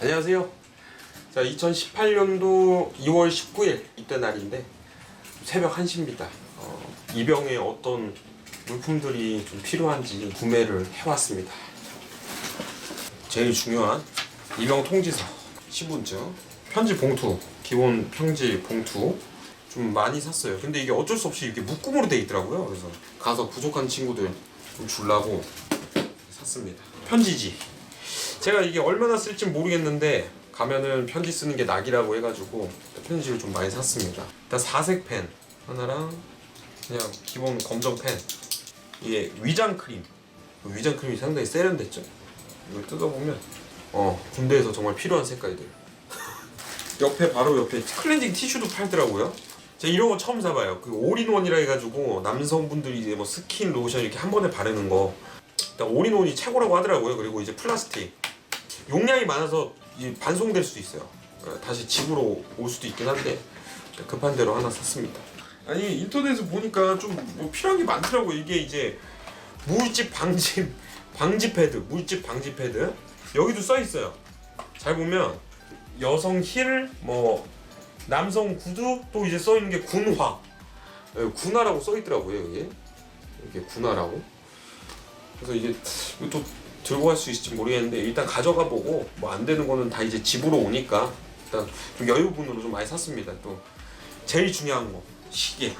안녕하세요. 자, 2018년도 2월 19일 이때 날인데 새벽 1시입니다. 어, 이병에 어떤 물품들이 좀 필요한지 구매를 해왔습니다. 제일 중요한 이병 통지서, 신분증, 편지 봉투, 기본 편지 봉투 좀 많이 샀어요. 근데 이게 어쩔 수 없이 이렇게 묶음으로 돼 있더라고요. 그래서 가서 부족한 친구들 좀 주려고 샀습니다. 편지지. 제가 이게 얼마나 쓸지 모르겠는데 가면은 편지 쓰는 게 낙이라고 해가지고 편지를 좀 많이 샀습니다. 일단 사색 펜 하나랑 그냥 기본 검정 펜. 이게 위장 크림. 위장 크림이 상당히 세련됐죠. 이걸 뜯어보면 어 군대에서 정말 필요한 색깔들. 옆에 바로 옆에 클렌징 티슈도 팔더라고요. 제가 이런 거 처음 사봐요. 그 올인원이라 해가지고 남성분들이 이제 뭐 스킨, 로션 이렇게 한 번에 바르는 거. 일단 올인원이 최고라고 하더라고요. 그리고 이제 플라스틱. 용량이 많아서 이 반송될 수도 있어요. 어, 다시 집으로 올 수도 있긴 한데 급한 대로 하나 샀습니다. 아니 인터넷에 보니까 좀 뭐 필요한 게 많더라고. 이게 이제 물집 방지 방지 패드, 물집 방지 패드 여기도 써 있어요. 잘 보면 여성 힐, 뭐 남성 구두 또 이제 써 있는 게 군화, 예, 군화라고 써 있더라고요. 이게 이게 군화라고. 그래서 이게 이것도 들고 갈 수 있을지 모르겠는데 일단 가져가 보고 뭐 안 되는 거는 다 이제 집으로 오니까 일단 좀 여유분으로 좀 많이 샀습니다. 또 제일 중요한 거 시계.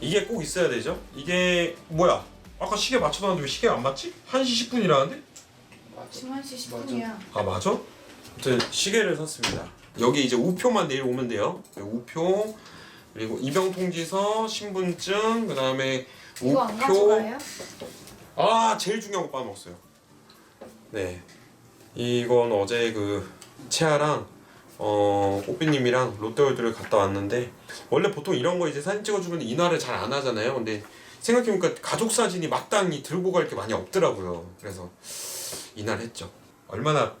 이게 꼭 있어야 되죠? 이게 뭐야? 아까 시계 맞춰놨는데 왜 시계가 안 맞지? 1시 10분이라는데? 지금 1시 10분이야. 아 맞아? 아무튼 시계를 샀습니다. 여기 이제 우표만 내일 오면 돼요. 네, 우표 그리고 입영 통지서, 신분증, 그다음에 이거 안 우표. 가져가요? 아 제일 중요한 거 빠먹었어요. 네, 이건 어제 그 채아랑 어 꽃비님이랑 롯데월드를 갔다 왔는데 원래 보통 이런 거 이제 사진 찍어주면 인화를 잘 안 하잖아요. 근데 생각해보니까 가족 사진이 마땅히 들고 갈 게 많이 없더라고요. 그래서 인화를 했죠. 얼마나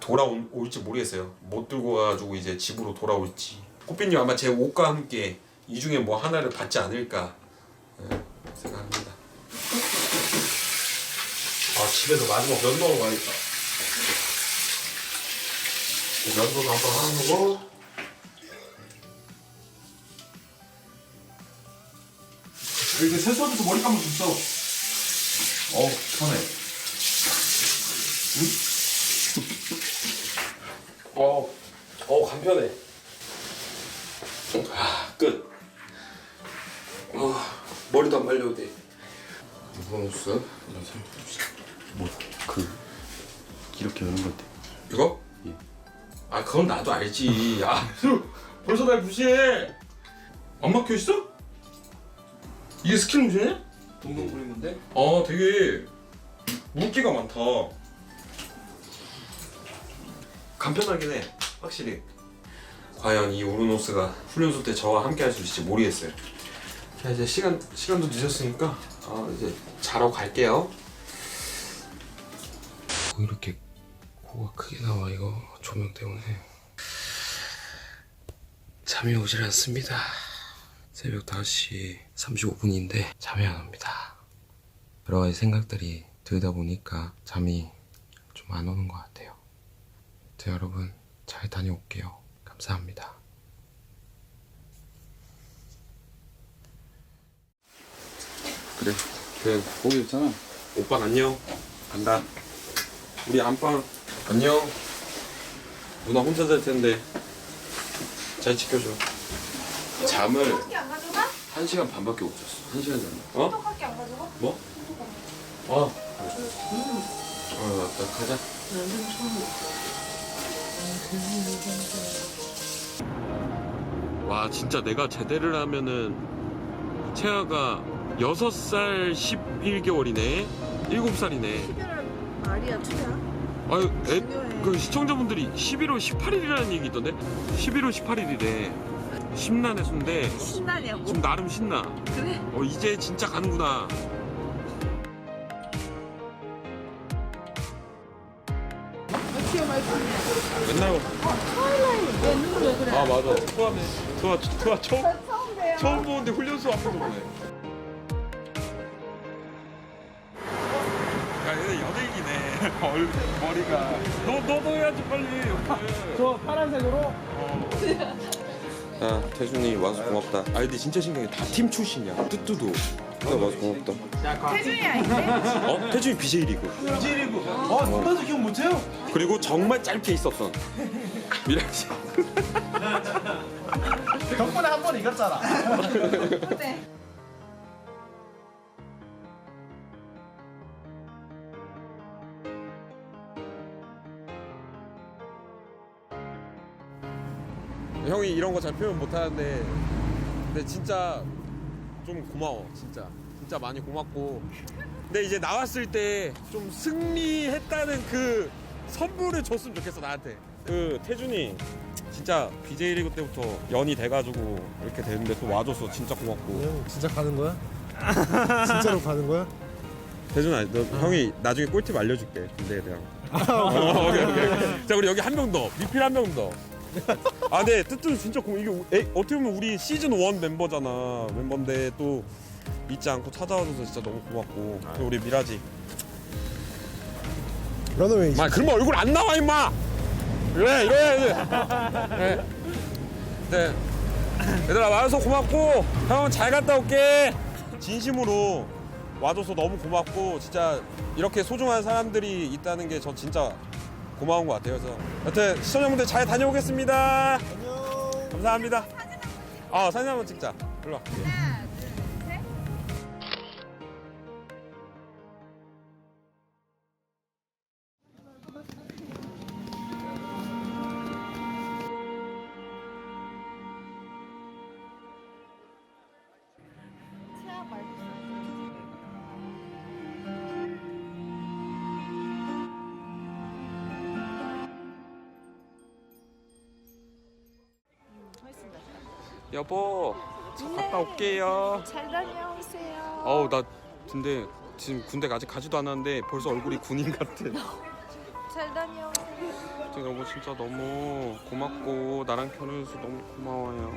돌아올지 모르겠어요. 못 들고 가지고 이제 집으로 돌아올지. 꽃비님 아마 제 옷과 함께 이 중에 뭐 하나를 받지 않을까 예, 생각합니다. 아 집에서 마지막 면 넣어 가야겠다. 면도도 한번 하고. 이렇게 세수하면서 머리 감을 수 있어. 어 편해. 응? 어, 어 간편해. 아 끝. 어 머리도 안 말려도 돼. 무거웠어? 뭐그 이렇게 여는 건데 이거? 예. 아 그건 나도 알지. 아 벌써 날 무시해. 안 막혀 있어? 이게 스킨 로션이야? 동동 부리는데 아 되게 물기가 많다. 간편하긴 해. 확실히. 과연 이 우르노스가 훈련소 때 저와 함께 할 수 있을지 모르겠어요. 자 이제 시간 시간도 늦었으니까 어, 이제 자러 갈게요. 뭐 이렇게 코가 크게 나와 이거 조명 때문에 잠이 오질 않습니다. 새벽 5시 35분인데 잠이 안 옵니다. 여러 가지 생각들이 들다 보니까 잠이 좀 안 오는 것 같아요. 자, 여러분 잘 다녀올게요. 감사합니다. 그래 그 거기 있잖아 오빠 안녕. 간다. 우리 안방 안녕. 누나 혼자 잘 텐데 잘 지켜줘. 잠을 떡볶이 안 가져가? 한 시간 반밖에 못 잤어 한 시간 잤나 어? 떡볶이 안 가져가? 뭐? 어. 어, 맞다. 가자. 와, 진짜 내가 제대를 하면은 채아가 6살 11개월이네. 7살이네. 말이야, 투야. 아유, 애, 중요해. 그 시청자분들이 11월 18일이라는 얘기 있던데? 11월 18일이래. 심란해 순데 신나냐고? 지금 나름 신나. 그래? 어, 이제 진짜 가는구나. 맨날 왜 눈물 왜 그래? 아 맞아 투하네 투하 투하 처음. 처음 보는데 훈련소 앞에서 보네 얼 머리가 너 너도 해야지 빨리. 저 파란색으로 아 태준이 와서 고맙다. 아 근데 진짜 신기해. 다 팀 출신이야. 뚜뚜도. 나 와서 고맙다. 태준이 아닌데? 어 태준이 BJ 리그. BJ리그 어 누나도 기억 못해요? 그리고 정말 짧게 있었던 미라 씨. 덕분에 한 번 이겼잖아 형이 이런 거 잘 표현 못 하는데 근데 진짜 좀 고마워 진짜 진짜 많이 고맙고 근데 이제 나왔을 때 좀 승리했다는 그 선물을 줬으면 좋겠어 나한테 그 태준이 진짜 BJ 리그 때부터 연이 돼가지고 이렇게 됐는데 또 와줘서 진짜 고맙고 형 진짜 가는 거야? 진짜로 가는 거야? 태준아 너 형이 나중에 꿀팁 알려줄게 군대에 대한 어, 오케이, 오케이, 오케이. 자 우리 여기 한 명더 미필 한 명더 아, 네, 뜨뜻 진짜 고 이게 에, 어떻게 보면 우리 시즌 1 멤버잖아. 멤버인데 또 잊지 않고 찾아와줘서 진짜 너무 고맙고. 또 우리 미라지. 런어웨이 마, 그러면 얼굴 안 나와 임마. 그래, 이래야지. 네. 네. 얘들아 와줘서 고맙고 형 잘 갔다 올게. 진심으로 와줘서 너무 고맙고 진짜 이렇게 소중한 사람들이 있다는 게 저 진짜 고마운 것 같아요. 그래서 여튼 시청자분들 잘 다녀오겠습니다. 안녕 감사합니다. 아 사진 한번 찍자. 일로 와. 여보, 저 갔다 올게요. 잘 다녀오세요. 어우 나 근데 지금 군대 아직 가지도 않았는데 벌써 얼굴이 군인 같아. 잘 다녀오세요. 여보 진짜 너무 고맙고 나랑 결혼해서 너무 고마워요.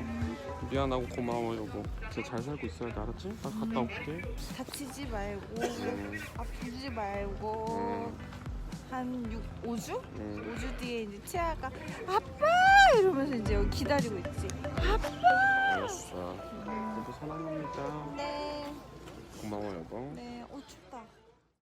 미안하고 고마워 여보. 진짜 잘 살고 있어야 돼 알았지? 나 갔다 올게. 다치지 말고 음, 아프지 말고 한 6, 5주? 음. 5주 뒤에 이제 치아가 아빠 이러면서 이제 여기 기다리고 있지. 알았어. 여보 사랑합니다. 네, 고마워 여보. 네. 어 춥다.